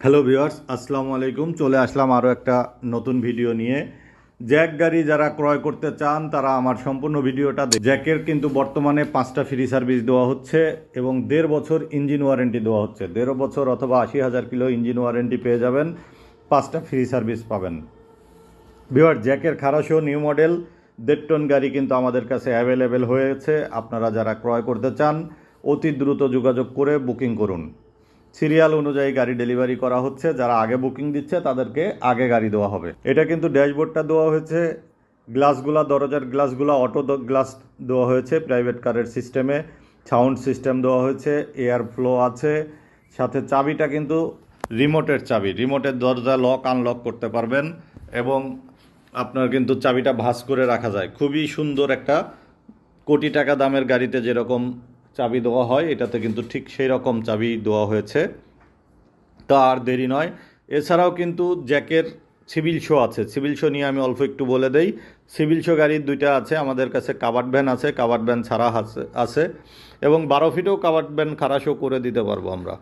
Hello viewers আসসালামু আলাইকুম চলে আসলাম আরও একটা নতুন ভিডিও নিয়ে। জ্যাক গাড়ি যারা ক্রয় করতে চান, তারা আমার সম্পূর্ণ ভিডিওটা জ্যাকের কিন্তু বর্তমানে পাঁচটা ফ্রি সার্ভিস দেওয়া হচ্ছে এবং দেড় বছর ইঞ্জিন ওয়ারেন্টি দেওয়া হচ্ছে। দেড় বছর অথবা আশি হাজার কিলো ইঞ্জিন ওয়ারেন্টি পেয়ে যাবেন, পাঁচটা ফ্রি সার্ভিস পাবেন। ভিওয়ার জ্যাকের খারাসো নিউ মডেল দেড় টন গাড়ি কিন্তু আমাদের কাছে অ্যাভেলেবেল হয়েছে। আপনারা যারা ক্রয় করতে চান, অতি দ্রুত যোগাযোগ করে বুকিং করুন। সিরিয়াল অনুযায়ী গাড়ি ডেলিভারি করা হচ্ছে, যারা আগে বুকিং দিচ্ছে তাদেরকে আগে গাড়ি দেওয়া হবে। এটা কিন্তু ড্যাশবোর্ডটা দেওয়া হয়েছে, গ্লাসগুলা, দরজার গ্লাসগুলা, অটো গ্লাস দেওয়া হয়েছে, প্রাইভেট কারের সিস্টেমে, সাউন্ড সিস্টেম দেওয়া হয়েছে, এয়ার ফ্লো আছে, সাথে চাবিটা কিন্তু রিমোটের চাবি, রিমোটের দরজা লক, আনলক করতে পারবেন, এবং আপনার কিন্তু চাবিটা ভাঁজ করে রাখা যায়। খুবই সুন্দর একটা কোটি টাকা দামের গাড়িতে যেরকম চাবি দেওয়া হয়, এটাতে কিন্তু ঠিক সেই রকম চাবি দেওয়া হয়েছে। তা আর দেরি নয়। এছাড়াও কিন্তু জ্যাকের সিভিল শো আছে। সিভিল শো নিয়ে আমি অল্প একটু বলে দেই। সিভিল শো গাড়ির দুইটা আছে, আমাদের কাছে কাভার্ড ভ্যান আছে কাভার্ড ভ্যান ছাড়া আছে আছে। এবং বারো ফিটেও কাবার্ড ভ্যান খারা শো করে দিতে পারব আমরা।